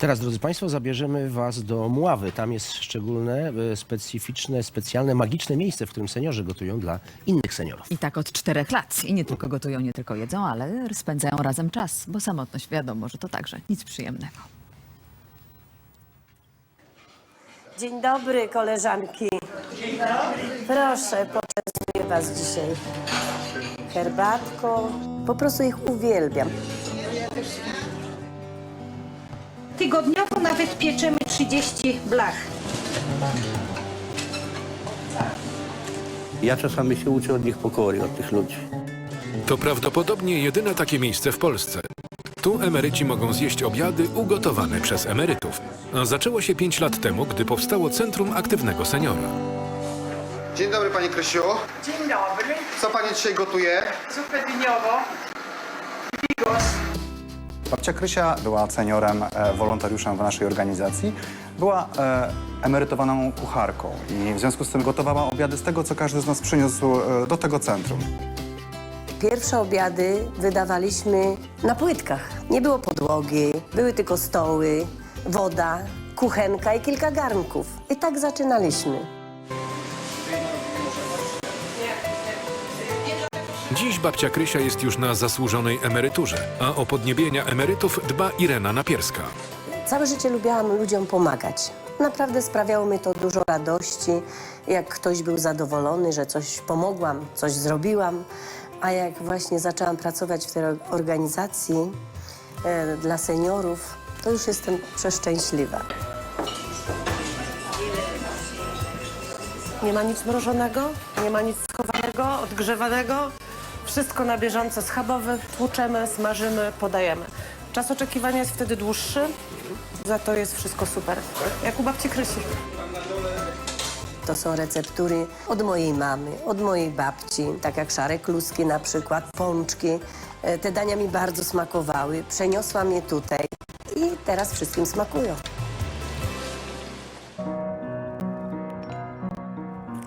Teraz, drodzy Państwo, zabierzemy Was do Mławy. Tam jest szczególne, e, specyficzne, specjalne, magiczne miejsce, w którym seniorzy gotują dla innych seniorów. I tak od czterech lat. I nie tylko gotują, nie tylko jedzą, ale spędzają razem czas, bo samotność wiadomo, że to także nic przyjemnego. Dzień dobry, koleżanki. Dzień dobry. Proszę, poczęstuję was dzisiaj herbatką. Po prostu ich uwielbiam. Tygodniowo nawet pieczemy 30 blach. Ja czasami się uczę od nich pokory, od tych ludzi. To prawdopodobnie jedyne takie miejsce w Polsce. Tu emeryci mogą zjeść obiady ugotowane przez emerytów. A zaczęło się 5 lat temu, gdy powstało Centrum Aktywnego Seniora. Dzień dobry Pani Krysiu. Dzień dobry, Co Pani dzisiaj gotuje? zupę dyniową. Babcia Krysia była seniorem, e, wolontariuszem w naszej organizacji. Była e, emerytowaną kucharką i w związku z tym gotowała obiady z tego, co każdy z nas przyniósł e, do tego centrum. Pierwsze obiady wydawaliśmy na płytkach. Nie było podłogi, były tylko stoły, woda, kuchenka i kilka garnków. I tak zaczynaliśmy. Dziś babcia Krysia jest już na zasłużonej emeryturze, a o podniebienia emerytów dba Irena Napierska. Całe życie lubiłam ludziom pomagać. Naprawdę sprawiało mi to dużo radości, jak ktoś był zadowolony, że coś pomogłam, coś zrobiłam. A jak właśnie zaczęłam pracować w tej organizacji e, dla seniorów, to już jestem przeszczęśliwa. Nie ma nic mrożonego, nie ma nic schowanego, odgrzewanego. Wszystko na bieżąco schabowe, tłuczemy, smażymy, podajemy. Czas oczekiwania jest wtedy dłuższy, za to jest wszystko super. Jak u babci Krysi. To są receptury od mojej mamy, od mojej babci, tak jak szare kluski na przykład, pączki. E, Te dania mi bardzo smakowały, przeniosłam je tutaj i teraz wszystkim smakują.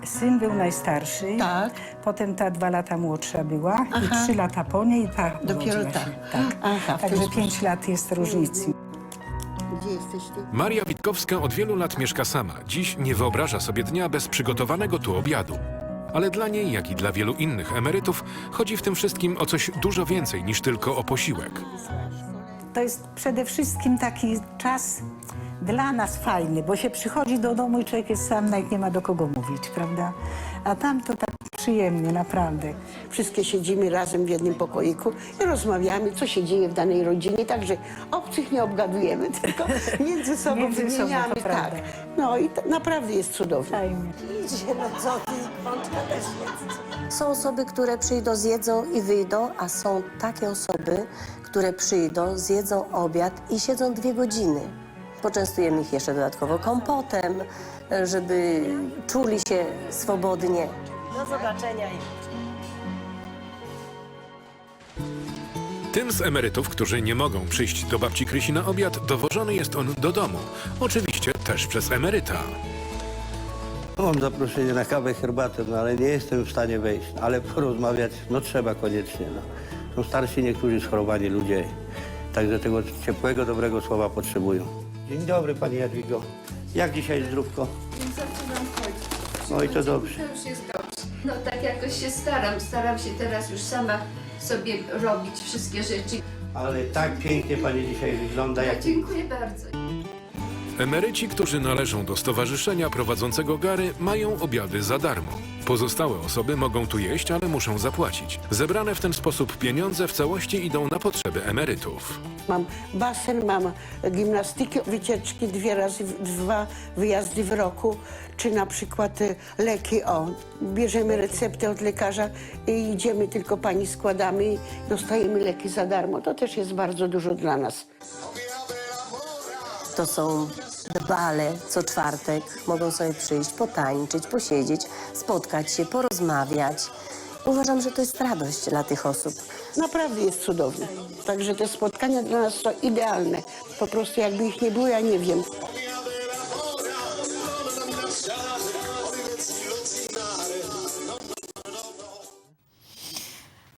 Syn był najstarszy, Tak. potem ta dwa lata młodsza była i trzy lata po niej ta Dopiero urodziła ta. się. Tak. Aha, w ten Także sposób. pięć lat jest różnicy. Maria Witkowska od wielu lat mieszka sama. Dziś nie wyobraża sobie dnia bez przygotowanego tu obiadu. Ale dla niej, jak i dla wielu innych emerytów, chodzi w tym wszystkim o coś dużo więcej niż tylko o posiłek. To jest przede wszystkim taki czas dla nas fajny, bo się przychodzi do domu i człowiek jest sam, nawet nie ma do kogo mówić, prawda? A tam to tak przyjemnie, naprawdę. Wszystkie siedzimy razem w jednym pokoiku i rozmawiamy, co się dzieje w danej rodzinie, także obcych nie obgadujemy, tylko między sobą Między sobą, wymieniamy. tak. prawda. No i t- naprawdę jest cudownie. Fajnie. Idzie, no co ty, też jest. Są osoby, które przyjdą, zjedzą i wyjdą, a są takie osoby, które przyjdą, zjedzą obiad i siedzą dwie godziny. Poczęstujemy ich jeszcze dodatkowo kompotem, żeby czuli się swobodnie. Do zobaczenia. Tym z emerytów, którzy nie mogą przyjść do babci Krysi na obiad, dowożony jest on do domu. Oczywiście też przez emeryta. Mam zaproszenie na kawę, herbatę, no ale nie jestem w stanie wejść. Ale porozmawiać, no trzeba koniecznie. No. Są starsi niektórzy schorowani ludzie, także tego ciepłego, dobrego słowa potrzebują. Dzień dobry Pani Jadwigo. Jak dzisiaj zdrówko? Zaczynam chodzić. No i to dobrze. To już jest dobrze. No tak jakoś się staram. Staram się teraz już sama sobie robić wszystkie rzeczy. Ale tak pięknie Pani dzisiaj wygląda, jak Dziękuję bardzo. Emeryci, którzy należą do stowarzyszenia prowadzącego gary, mają obiady za darmo. Pozostałe osoby mogą tu jeść, ale muszą zapłacić. Zebrane w ten sposób pieniądze w całości idą na potrzeby emerytów. Mam basen, mam gimnastyki, wycieczki dwie razy, dwa wyjazdy w roku, czy na przykład e, leki, o, bierzemy receptę od lekarza i idziemy, tylko pani składamy i dostajemy leki za darmo. To też jest bardzo dużo dla nas. To są bale co czwartek. Mogą sobie przyjść, potańczyć, posiedzieć, spotkać się, porozmawiać. Uważam, że to jest radość dla tych osób. Naprawdę jest cudownie. Także te spotkania dla nas są idealne. Po prostu jakby ich nie było, ja nie wiem.